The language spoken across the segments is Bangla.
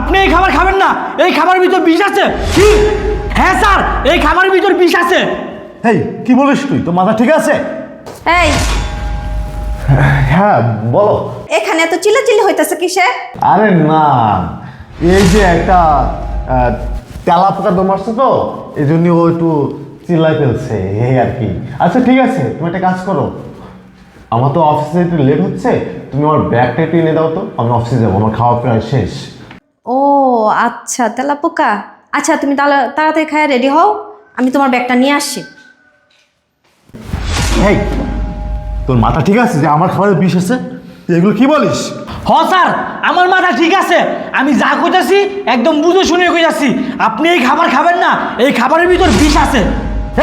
আপনি এই খাবার খাবেন না। এই খাবারের ভিতর বিষ আছে। কি? হ্যাঁ স্যার এই খাবারের ভিতর বিষ আছে। এই কি বলিস তুই? তো মাথা ঠিক আছে? এই। হ্যাঁ বলো। এখানে এত চিল্লাচিল্লি হইতেছে কিসে? আরে না। এই যে একটা তেলা পোকা দম তো এই জন্য ও একটু চিল্লাই ফেলছে এই আর কি। আচ্ছা ঠিক আছে তুমি একটা কাজ করো। আমার তো অফিসে একটু লেট হচ্ছে তুমি আমার ব্যাগটা একটু এনে দাও তো আমি অফিসে যাব আমার খাওয়া প্রায় শেষ। ও আচ্ছা তেলা পোকা। আচ্ছা তুমি তাহলে তাড়াতাড়ি খায় রেডি হও আমি তোমার ব্যাগটা নিয়ে আসছি। এই তোর মাথা ঠিক আছে যে আমার খাবারে বিষ আছে? তুই এগুলো কি বলিস? হ স্যার আমার মাথা ঠিক আছে। আমি যা কইতাছি একদম বুঝে শুনে কইতাছি। আপনি এই খাবার খাবেন না এই খাবারের ভিতর বিষ আছে।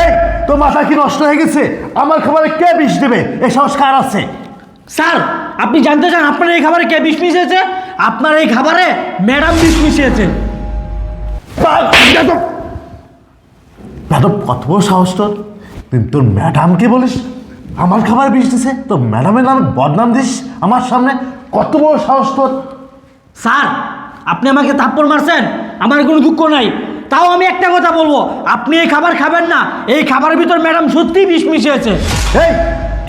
এই তোর মাথা কি নষ্ট হয়ে গেছে? আমার খাবারে কে বিষ দেবে? এ সংস্কার আছে। স্যার আপনি জানতে চান আপনার এই খাবারে কে বিষ মিশিয়েছে? আপনার এই খাবারে ম্যাডাম বিষ মিশিয়েছে। ম্যাডাম কত বড় সাহস তোর। তুই তোর ম্যাডামকে বলিস? আমার খাবার বিষ দিছে। তো ম্যাডামের নামে বদনাম দিস আমার সামনে। কত বড় সাহস তোর। স্যার আপনি আমাকে থাপ্পড় মারছেন। আমার কোনো দুঃখ নাই। তাও আমি একটা কথা বলব। আপনি এই খাবার খাবেন না। এই খাবারের ভিতর ম্যাডাম সত্যিই বিষ মিশিয়েছে। এই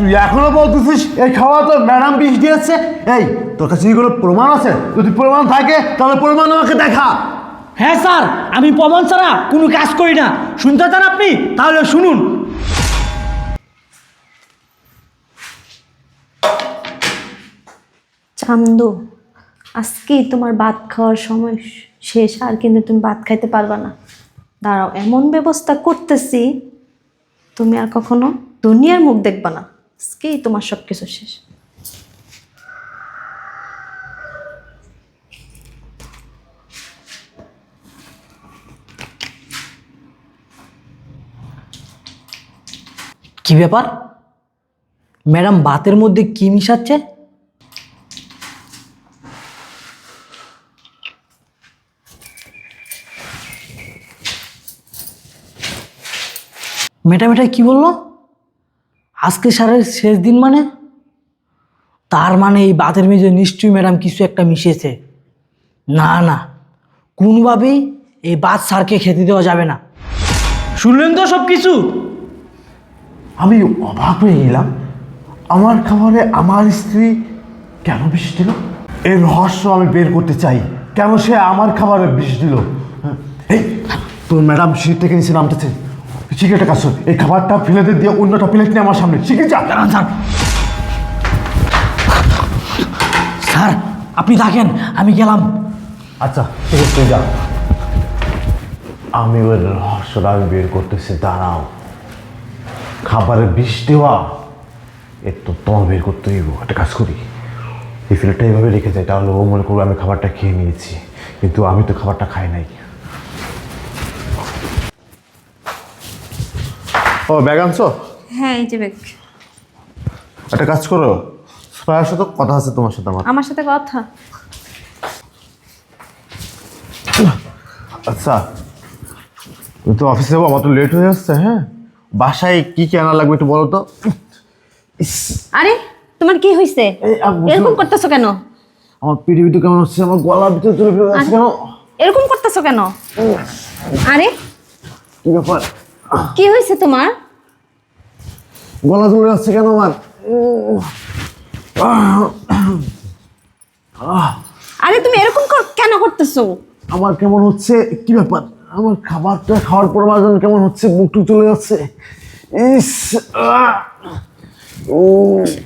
তুই এখনও বলতেছিস এই খাওয়া তোর ম্যাডাম বিষ দিয়েছে? এই তোর কাছে কি কোনো প্রমাণ আছে? যদি প্রমাণ থাকে তাহলে প্রমাণ আমাকে দেখা। হ্যাঁ স্যার আমি প্রমাণ ছাড়া কোনো কাজ করি না। শুনতে চান আপনি? তাহলে শুনুন। চান্দু আজকেই তোমার ভাত খাওয়ার সময় শেষ আর কিন্তু তুমি ভাত খাইতে পারবা না। দাঁড়াও এমন ব্যবস্থা করতেছি তুমি আর কখনো দুনিয়ার মুখ দেখবা না। আজকেই তোমার সব কিছু শেষ। কি ব্যাপার? ম্যাডাম ভাতের মধ্যে কি মিশাচ্ছে? মেটা এটা কি বলল? আজকে সারের শেষ দিন মানে? তার মানে এই বাতের মেঝে নিশ্চয়ই ম্যাডাম কিছু একটা মিশেছে। না না, কোনোভাবেই এই ভাত স্যারকে খেতে দেওয়া যাবে না। শুনলেন তো সব কিছু আমি অবাক হয়ে গেলাম। আমার খাবারে আমার স্ত্রী কেন বিষ দিল? এর রহস্য আমি বের করতে চাই। কেন সে আমার খাবারে বিষ দিল? এই, তোর ম্যাডাম সিট থেকে নিচে নামতেছে। শিখে একটা কাজ এই খাবারটা ফেলে দিয়ে অন্যটা প্লেট নিয়ে আমার সামনে। শিখে যা। দাঁড়ান স্যার। স্যার আপনি থাকেন আমি গেলাম। আচ্ছা ঠিক আছে যা। আমি ওই রহস্যটা আমি বের করতেছি দাঁড়াও। খাবারের বিষ দেওয়া এর তো তোমার বের করতে হইব। একটা কাজ করি। এই ফিল্ডটা এইভাবে রেখে যায় তাহলে ও মনে করব আমি খাবারটা খেয়ে নিয়েছি। কিন্তু আমি তো খাবারটা খাই নাই। ও ব্যাগ আনছো? হ্যাঁ এই যে ব্যাগ। একটা কাজ করো। স্পায়ার সাথে কথা আছে তোমার সাথে আমার। আমার সাথে কথা? আচ্ছা। তুমি তো অফিসে যাব আমার তো লেট হয়ে যাচ্ছে হ্যাঁ? বাসায় কি কি আনা লাগবে একটু বলো তো। ইস, আরে তোমার কি হয়েছে এই, আ, বুঝলাম। এরকম করতেছো কেন? আমার পিঠে পিঠে কেমন হচ্ছে আমার গলার ভিতরে চলে ফেলে যাচ্ছে কেন? এরকম করতেছো কেন? আরে। কি ব্যাপার? কি হয়েছে তোমার? গলা চলে যাচ্ছে কেন আমার? আরে তুমি এরকম কর- কেন করতেছো? আমার কেমন হচ্ছে? কি ব্যাপার? আমার খাবারটা খাওয়ার পর আমার যেন কেমন হচ্ছে? বুকটু চলে যাচ্ছে। ইস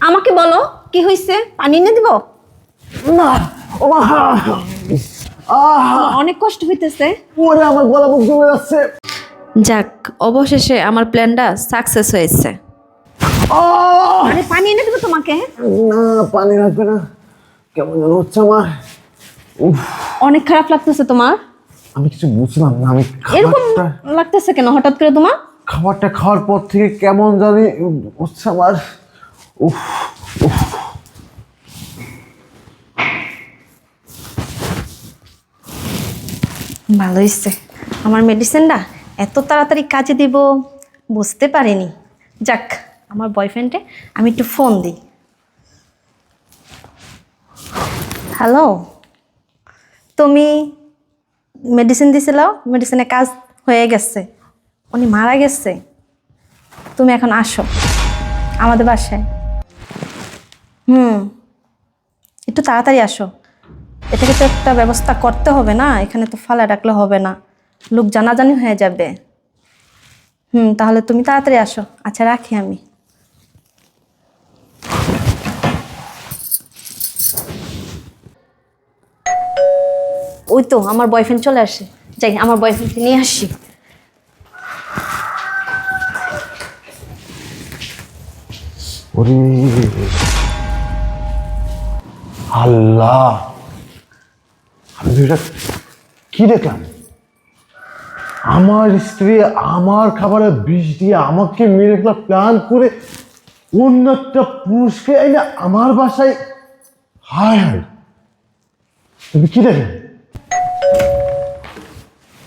আমাকে বলো কি হয়েছে? পানি এনে দিব? না অনেক কষ্ট হইতেছে। ওরে আমার গলা বুক চলে যাচ্ছে। যাক অবশেষে আমার প্ল্যানটা সাকসেস হয়েছে। ও আরে পানি এনে দেবো তোমাকে। না পানি লাগবে না। কেমন যেন হচ্ছে আমার। উফ অনেক খারাপ লাগতেছে তোমার। আমি কিছু বুঝলাম না আমি এরকম খাবারটা লাগতেছে কেন হঠাৎ করে তোমার? খাবারটা খাওয়ার পর থেকে কেমন জানি হচ্ছে আমার। উফ উফ। ভালো হয়েছে। আমার মেডিসিনটা এত তাড়াতাড়ি কাজে দিব? বুঝতে পারিনি। যাক, আমার বয়ফ্রেন্ডে আমি একটু ফোন দিই। হ্যালো তুমি মেডিসিন দিছিল মেডিসিনে কাজ হয়ে গেছে। উনি মারা গেছে। তুমি এখন আসো। আমাদের বাসায়। হুম। একটু তাড়াতাড়ি আসো। এটাকে তো একটা ব্যবস্থা করতে হবে না? এখানে তো ফালা রাখলে হবে না। লোক জানাজানি হয়ে যাবে। হুম, তাহলে তুমি তাড়াতাড়ি আসো। আচ্ছা রাখি আমি। ওই তো, আমার বয়ফ্রেন্ড চলে আসে। যাই, আমার বয়ফ্রেন্ডকে নিয়ে আসি। আল্লাহ। আমি কি দেখলাম? আমার স্ত্রী আমার খাবারে বিষ দিয়ে আমাকে মেরে ফেলা প্ল্যান করে অন্য একটা পুরুষকে এনে আমার বাসায় হায় হায়। তুমি কি দেখে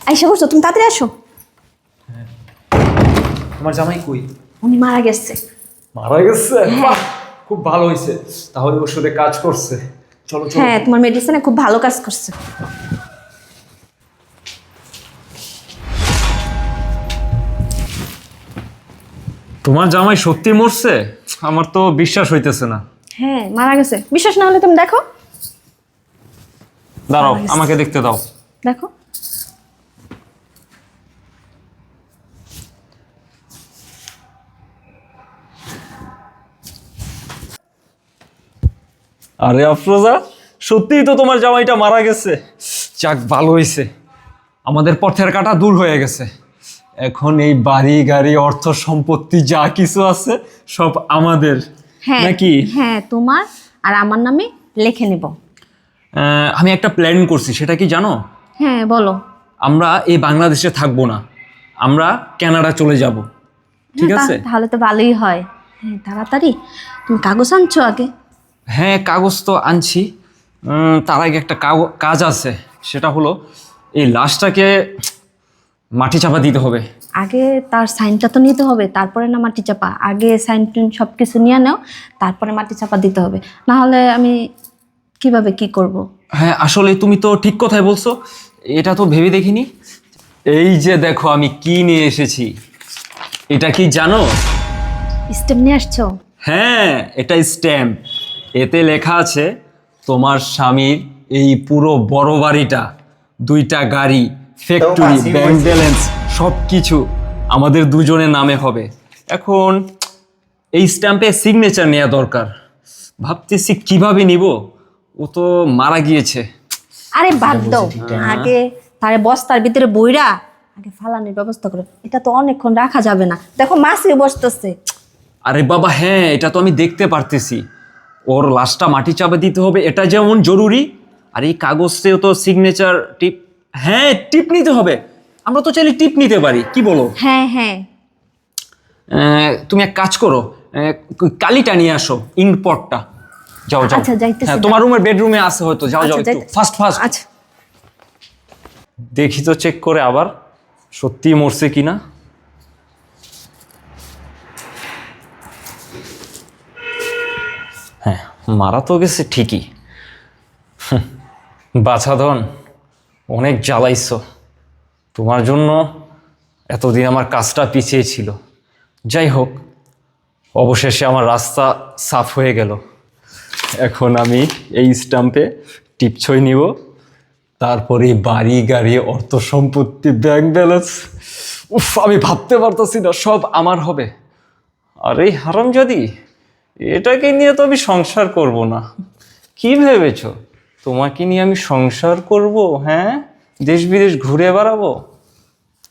আইসা করছ তুমি তাড়াতাড়ি আসো। আমার জামাই কই? উনি মারা গেছে। মারা গেছে? বাহ, খুব ভালো হয়েছে তাহলে ওষুধে কাজ করছে। চলো চলো। হ্যাঁ তোমার মেডিসিনে খুব ভালো কাজ করছে। তোমার জামাই সত্যি মরছে? আমার তো বিশ্বাস হইতেছে না। হ্যাঁ মারা গেছে। বিশ্বাস না হলে তুমি দেখো। দাঁড়াও আমাকে দেখতে দাও। দেখো। আরে আফরোজা সত্যিই তো তোমার জামাইটা মারা গেছে। যাক ভালো হয়েছে আমাদের পথের কাটা দূর হয়ে গেছে। এখন এই বাড়ি গাড়ি অর্থ সম্পত্তি যা কিছু আছে সব আমাদের। হ্যাঁ নাকি? হ্যাঁ তোমার আর আমার নামে লিখে নেব। আমি একটা প্ল্যান করছি সেটা কি জানো? হ্যাঁ বলো। আমরা এই বাংলাদেশে থাকব না। আমরা কানাডা চলে যাব। ঠিক আছে? তাহলে তো ভালোই হয়। হ্যাঁ তাড়াতাড়ি। তুমি কাগজ আনছো আগে? হ্যাঁ কাগজ তো আনছি। তার আগে একটা কাজ আছে সেটা হলো এই লাশটাকে মাটি চাপা দিতে হবে। আগে তার সাইনটা তো নিতে হবে তারপরে না মাটি চাপা। আগে সাইন টাইন সব কিছু নিয়ে নাও তারপরে মাটি চাপা দিতে হবে। না হলে আমি কীভাবে কি করব। হ্যাঁ আসলে তুমি তো ঠিক কথাই বলছো এটা তো ভেবে দেখিনি। এই যে দেখো আমি কি নিয়ে এসেছি। এটা কি জানো? স্ট্যাম্প নিয়ে আসছো? হ্যাঁ এটা স্ট্যাম্প। এতে লেখা আছে তোমার স্বামীর এই পুরো বড় বাড়িটা দুইটা গাড়ি ফ্যাক্টরি ব্যাংক ব্যালেন্স সব কিছু আমাদের দুজনের নামে হবে। এখন এই স্ট্যাম্পে সিগনেচার নেওয়া দরকার। ভাবতেছি কীভাবে নিব? ও তো মারা গিয়েছে। আরে বাদ দাও। আগে তারে বস্তার ভিতরে বইরা আগে ফালানোর ব্যবস্থা করো। এটা তো অনেকক্ষণ রাখা যাবে না। দেখো মাসি বসতেছে। আরে বাবা হ্যাঁ এটা তো আমি দেখতে পারতেছি। ওর লাশটা মাটি চাপা দিতে হবে এটা যেমন জরুরি। আর এই কাগজেও তো সিগনেচার টিপ হ্যাঁ টিপ নিতে হবে। আমরা তো চাইলে টিপ নিতে পারি কি বলো? হ্যাঁ হ্যাঁ। তুমি এক কাজ করো কালিটা নিয়ে আসো ইনপটটা যাও যাও। আচ্ছা, যাইতেছি, হ্যাঁ তোমার রুমের বেডরুমে আছে হয়তো যাও যাও আচ্ছা, একটু ফাস্ট ফাস্ট আচ্ছা। দেখি তো চেক করে আবার সত্যি মরছে কিনা। হ্যাঁ মারা তো গেছে ঠিকই। বাছাধন অনেক জ্বালাইছ। তোমার জন্য এতদিন আমার কাজটা পিছিয়ে ছিল। যাই হোক, অবশেষে আমার রাস্তা সাফ হয়ে গেল। এখন আমি এই স্টাম্পে টিপছই নিব। তারপরে বাড়ি, গাড়ি, অর্থ সম্পত্তি ব্যাংক ব্যালেন্স উফ, আমি ভাবতে পারতেছি না, সব আমার হবে। আরে হারাম যদি এটাকে নিয়ে তো আমি সংসার করব না। কি ভেবেছ? তোমাকে নিয়ে আমি সংসার করব হ্যাঁ? দেশ বিদেশ ঘুরে বেড়াবো?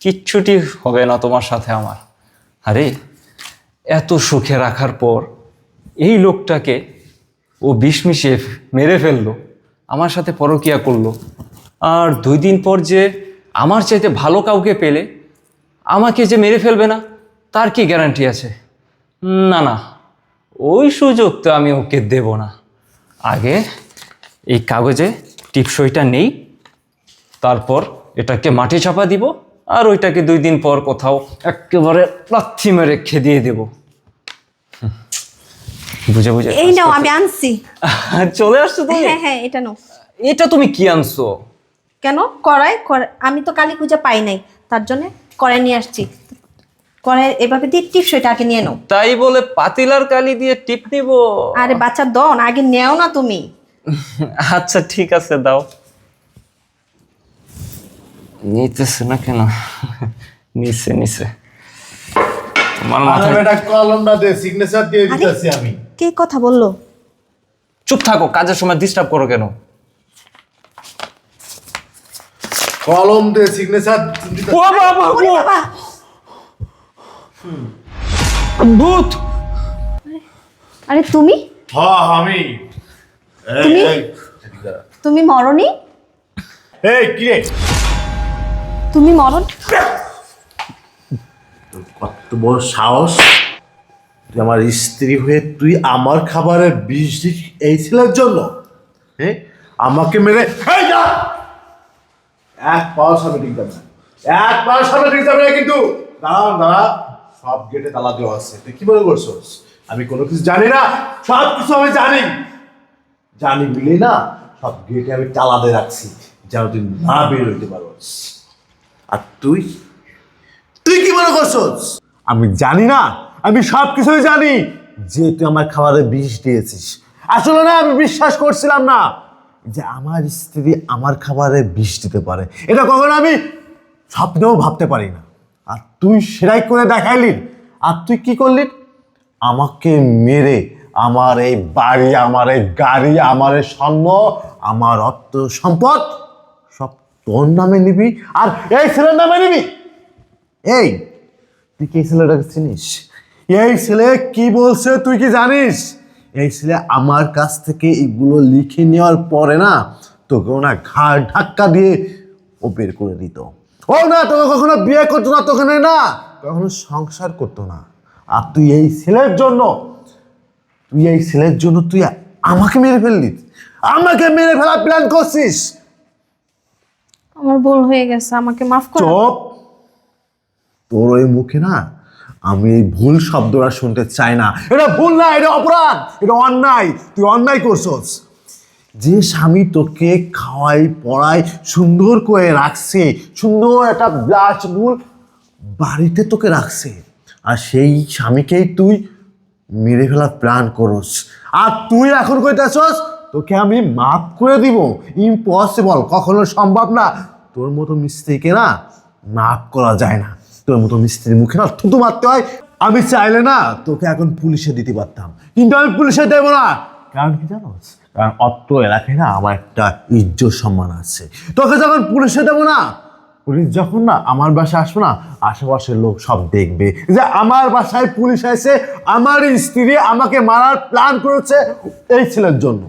কিচ্ছুটি হবে না তোমার সাথে আমার। আরে, এত সুখে রাখার পর এই লোকটাকে ও বিষ মিশিয়ে মেরে ফেলল, আমার সাথে পরকিয়া করল। আর দুই দিন পর যে আমার চাইতে ভালো কাউকে পেলে, আমাকে যে মেরে ফেলবে না, তার কি গ্যারান্টি আছে? না না, ওই সুযোগ তো আমি ওকে দেব না। আগে এই কাগজে টিপসইটা নেই। তারপর এটাকে মাটি চাপা দিব আর ওইটাকে দুই দিন পর কোথাও একেবারে লাথি মেরে খেদিয়ে দেব। হুম। বুঝে বুঝে এই নাও আমি আনছি। চলে আসছো তুমি? হ্যাঁ হ্যাঁ এটা নাও। এটা তুমি কি আনছো? কেন? কড়াই আমি তো কালী পূজা পাই নাই তার জন্য কড়াই নিয়ে আসছি। কড়াই এভাবে দিয়ে টিপস এটা আগে নিয়ে নাও। তাই বলে পাতিলার কালি দিয়ে টিপ নিব। আরে বাচ্চা দন আগে নেও না তুমি। আচ্ছা ঠিক আছে দাও। নিতেছে না কেন? নিছে নিছে। তোমার মাথায় এটা কলমটা দে সিগনেচার দিয়ে দিতেছি আমি। কে কথা বলল? চুপ থাকো কাজের সময় ডিস্টার্ব করো কেন? কলম দে সিগনেচার ও বাবা বাবা ভূত! আরে তুমি? হ্যাঁ আমি। তুমি? তুমি মরনি? এই কি রে? তুমি মরণ? কত বড় সাহস? তুই আমার স্ত্রী হয়ে তুই আমার খাবারে বিষ দিস এই ছেলের জন্য? হ্যাঁ আমাকে মেরে এই যা! এক পাওয়ার সামনে ঠিক যাবে না। এক পাওয়ার সামনে ঠিক যাবে কিন্তু। দাঁড়া দাঁড়া সব গেটে তালা দেওয়া আছে। তুই কি মনে করছিস? আমি কোনো কিছু জানি না। সব কিছু আমি জানি। জানি মিলে না, সব গেটে আমি তালা দিয়ে রাখছি, যেন তুই না বের হইতে পারোস। আর তুই? তুই কি মনে করছস? আমি জানি না, আমি সব কিছুই জানি। যে তুই আমার খাবারে বিষ দিয়েছিস, আসলে না, আমি বিশ্বাস করছিলাম না যে আমার স্ত্রী আমার খাবারে বিষ দিতে পারে। এটা কখনো আমি স্বপ্নেও ভাবতে পারি না। আর তুই সেটাই করে দেখাইলি। আর তুই কি করলি? আমাকে মেরে আমার এই বাড়ি, আমার এই গাড়ি, আমার এই স্বর্ণ, আমার অর্থ সম্পদ, সব তোর নামে নিবি। আর এই ছেলের নামে নিবি। এই, তুই কি ছেলেটাকে চিনিস? এই ছেলে কি বলছে তুই কি জানিস? এই ছেলে আমার কাছ থেকে এগুলো লিখে নেওয়ার পরে না, তোকে না ঘাড় ধাক্কা দিয়ে ও বের করে দিত। ও না, তোকে কখনো বিয়ে করতো না, তোকে না, কখনো সংসার করতো না। আর তুই এই ছেলের জন্য তুই এই ছেলের জন্য তুই আমাকে মেরে ফেললি? আমাকে মেরে ফেলা প্ল্যান করছিস? আমার ভুল হয়ে গেছে আমাকে মাফ করো। চপ। তোর ওই মুখে না আমি এই ভুল শব্দটা শুনতে চাই না। এটা ভুল না এটা অপরাধ এটা অন্যায়। তুই অন্যায় করছস। যে স্বামী তোকে খাওয়াই পড়াই সুন্দর করে রাখছে সুন্দর একটা ব্লাচ মূল বাড়িতে তোকে রাখছে আর সেই স্বামীকেই তুই মেরে ফেলার প্ল্যান করস। আর তুই এখন কইতেছস, তোকে আমি মাফ করে দিব। ইম্পসিবল কখনো সম্ভব না। তোর মতো মিস্ত্রিকে না মাফ করা যায় না। তোর মতো মিস্ত্রির মুখে না থুতু মারতে হয়। আমি চাইলে না তোকে এখন পুলিশে দিতে পারতাম। কিন্তু আমি পুলিশে দেবো না। কারণ কি জানোস? কারণ অত্র এলাকায় না আমার একটা ইজ্জত সম্মান আছে। তোকে যখন পুলিশে দেবো না পুলিশ যখন না আমার বাসায় আসব না, আশেপাশের লোক সব দেখবে যে আমার বাসায় পুলিশ এসে আমার স্ত্রী আমাকে মারার প্ল্যান করেছে এই ছেলের জন্য।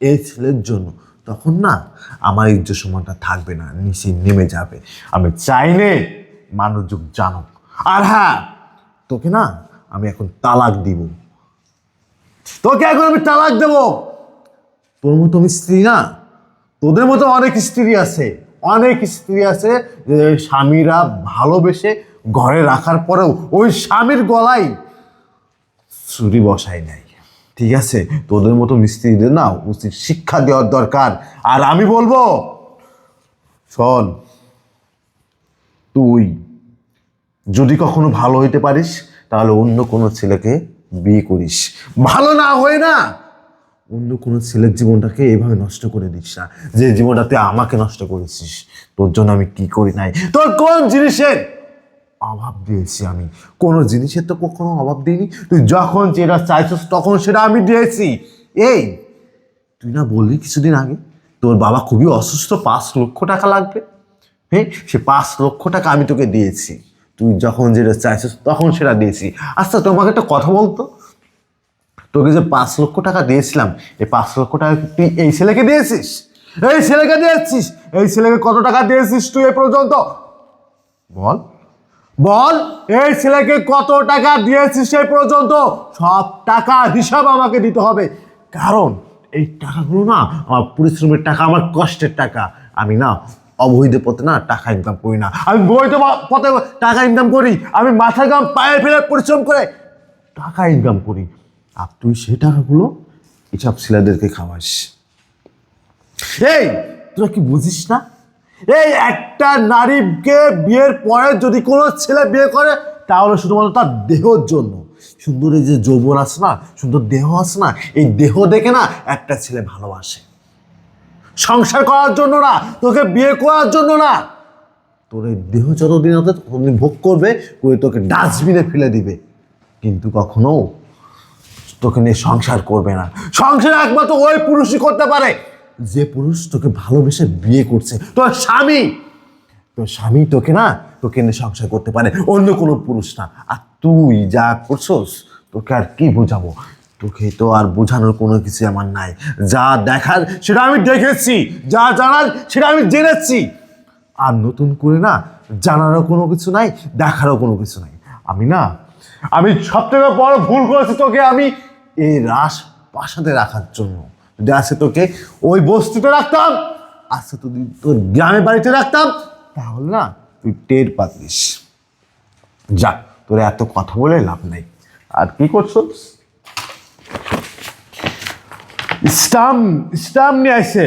এই ছেলের জন্য। তখন না আমার ইজ্জত সম্মানটা থাকবে না, নিচে নেমে যাবে। আমি চাইলে মানুষযোগ জানুক। আর হ্যাঁ তোকে না আমি এখন তালাক দিব। তোকে এখন আমি তালাক দেবো। তোর মতো স্ত্রী না, তোদের মতো অনেক স্ত্রী আছে। অনেক স্ত্রী আছে যে স্বামীরা ভালোবেসে ঘরে রাখার পরেও ওই স্বামীর গলায় ছুরি বসায় নাই। ঠিক আছে? তোদের মতো মিস্ত্রিদের না উচিত শিক্ষা দেওয়ার দরকার। আর আমি বলব, শোন, তুই যদি কখনো ভালো হইতে পারিস, তাহলে অন্য কোনো ছেলেকে বিয়ে করিস। ভালো না হয় না অন্য কোনো ছেলের জীবনটাকে এভাবে নষ্ট করে দিস না। যে জীবনটা তুই আমাকে নষ্ট করেছিস, তোর জন্য আমি কি করি নাই? তোর কোন জিনিসের অভাব দিয়েছি আমি? কোনো জিনিসের তো কখনো অভাব দিইনি। তুই যখন যেটা চাইছিস তখন সেটা আমি দিয়েছি। এই, তুই না বললি কিছুদিন আগে, তোর বাবা খুবই অসুস্থ, পাঁচ লক্ষ টাকা লাগবে। হ্যাঁ সে পাঁচ লক্ষ টাকা আমি তোকে দিয়েছি। তুই যখন যেটা চাইছিস তখন সেটা দিয়েছি। আচ্ছা তোমাকে একটা কথা বলতো? তোকে যে পাঁচ লক্ষ টাকা দিয়েছিলাম, এই পাঁচ লক্ষ টাকা তুই এই ছেলেকে দিয়েছিস? এই ছেলেকে দিয়েছিস? এই ছেলেকে কত টাকা দিয়েছিস তুই এ পর্যন্ত? বল। বল, এই ছেলেকে কত টাকা দিয়েছিস সেই পর্যন্ত? সব টাকা হিসাব আমাকে দিতে হবে। কারণ এই টাকাগুলো না, আমার পরিশ্রমের টাকা, আমার কষ্টের টাকা। আমি না, অবৈধ পথে না টাকা ইনকাম করি না। আমি বৈধ পথে টাকা ইনকাম করি। আমি মাথা গাম পায়ে ফেলে পরিশ্রম করে টাকা ইনকাম করি। আর তুই সেই টাকাগুলো এসব ছেলেদেরকে খাওয়াস। এই, তোরা কি বুঝিস না? এই একটা নারীকে বিয়ের পরে যদি কোনো ছেলে বিয়ে করে, তাহলে শুধুমাত্র তার দেহর জন্য। সুন্দর এই যে যৌবন আছে না, সুন্দর দেহ আছে না, এই দেহ দেখে না একটা ছেলে ভালোবাসে। সংসার করার জন্য না, তোকে বিয়ে করার জন্য না। তোর এই দেহ যতদিন আছে, ততদিন ভোগ করবে, করে তোকে ডাস্টবিনে ফেলে দিবে। কিন্তু কখনো তোকে নিয়ে সংসার করবে না। সংসার একমাত্র ওই পুরুষই করতে পারে। যে পুরুষ তোকে ভালোবেসে বিয়ে করছে, তোর স্বামী। তোর স্বামী তোকে না, তোকে নিয়ে সংসার করতে পারে, অন্য কোনো পুরুষ না। আর তুই যা করছস, তোকে আর কি বোঝাবো? তোকে তো আর বোঝানোর কোনো কিছু আমার নাই। যা দেখার সেটা আমি দেখেছি, যা জানার সেটা আমি জেনেছি। আর নতুন করে না, জানারও কোনো কিছু নাই, দেখারও কোনো কিছু নাই। আমি না, আমি সব থেকে বড় ভুল করেছি তোকে আমি এই রাস পাশাতে রাখার জন্য। যদি আজকে তোকে ওই বস্তিতে রাখতাম, আজকে তো তোর গ্রামের বাড়িতে রাখতাম, তাহলে না তুই টের পাতিস। যা, তোর এত কথা বলে লাভ নাই। আর কি করছ? স্টাম্প স্টাম্প নিয়ে আসে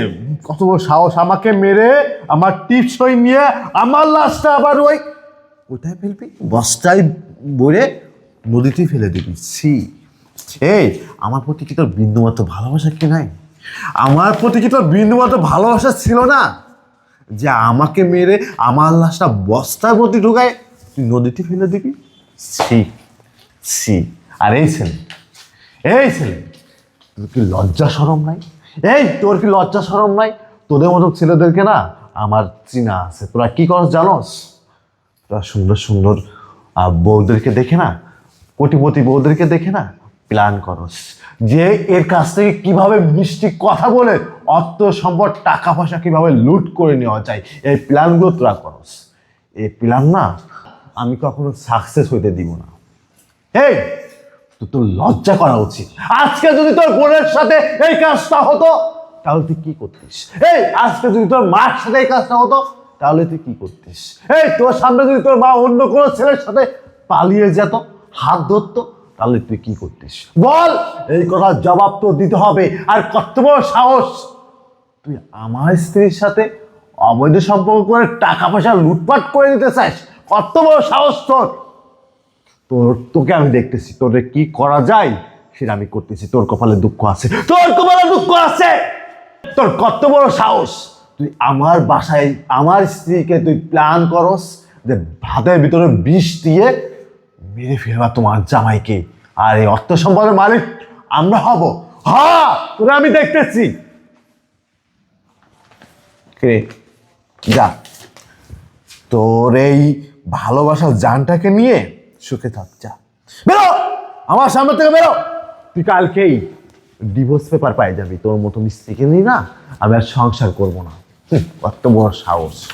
কত বড় সাহস, আমাকে মেরে, আমার টিপস ওই নিয়ে, আমার লাশটা আবার ওই কোথায় ফেলবি? বস্তায় ভরে নদীতে ফেলে দিবি। সি এই, আমার প্রতি কি তোর বিন্দুমাত্র ভালোবাসা কি নাই? আমার প্রতি কি তোর বিন্দুমাত্র ভালোবাসা ছিল না? যে আমাকে মেরে আমার লাশটা বস্তার মধ্যে ঢুকায় তুই নদীতে ফেলে দিবি? সি সি আর এই ছেলে এই ছেলে, তোর কি লজ্জা সরম নাই? এই, তোর কি লজ্জা সরম নাই? তোদের মতো ছেলেদেরকে না আমার চিনা আছে। তোরা কি করস জানোস? তোরা সুন্দর সুন্দর বউদেরকে দেখে না, কোটিপতি বউদেরকে দেখে না প্ল্যান করস যে এর কাছ থেকে কীভাবে মিষ্টি কথা বলে, অর্থ, সম্পদ, টাকা, পয়সা কীভাবে লুট করে নেওয়া যায়, এই প্ল্যানগুলো তোরা করস এই প্ল্যান না, আমি কখনো সাকসেস হইতে দিব না। এই, তো তোর লজ্জা করা উচিত। আজকে যদি তোর বোনের সাথে এই কাজটা হতো, তাহলে তুই কি করতিস? এই, আজকে যদি তোর মার সাথে এই কাজটা হতো, তাহলে তুই কি করতিস? এই, তোর সামনে যদি তোর মা অন্য কোনো ছেলের সাথে পালিয়ে যেত, হাত ধরতো তাহলে তুই কি করতিস? বল। এই কথার জবাব তো দিতে হবে। আর কত বড় সাহস। তুই আমার স্ত্রীর সাথে অবৈধ সম্পর্ক করে টাকা পয়সা লুটপাট করে নিতে চাস। কত বড় সাহস তোর। তোর, তোকে আমি দেখতেছি। তোরে কি করা যায় সেটা আমি করতেছি। তোর কপালে দুঃখ আছে। তোর কপালে দুঃখ আছে। তোর কত বড় সাহস। তুই আমার বাসায়, আমার স্ত্রীকে তুই প্ল্যান করস যে ভাতের ভিতরে বিষ দিয়ে মেরে ফেলবা তোমার জামাইকে। আর এই অর্থ সম্পদের মালিক আমরা হব। হ্যাঁ তোরে আমি দেখতেছি। যা। তোর এই ভালোবাসার জানটাকে নিয়ে সুখে থাক, যা। বেরো! আমার সামনে থেকে বেরো! তুই কালকেই ডিভোর্স পেপার পাই যাবি। তোর মতো মিস্ত্রিকে নিয়ে না আমি আর সংসার করব না। কত বড় সাহস।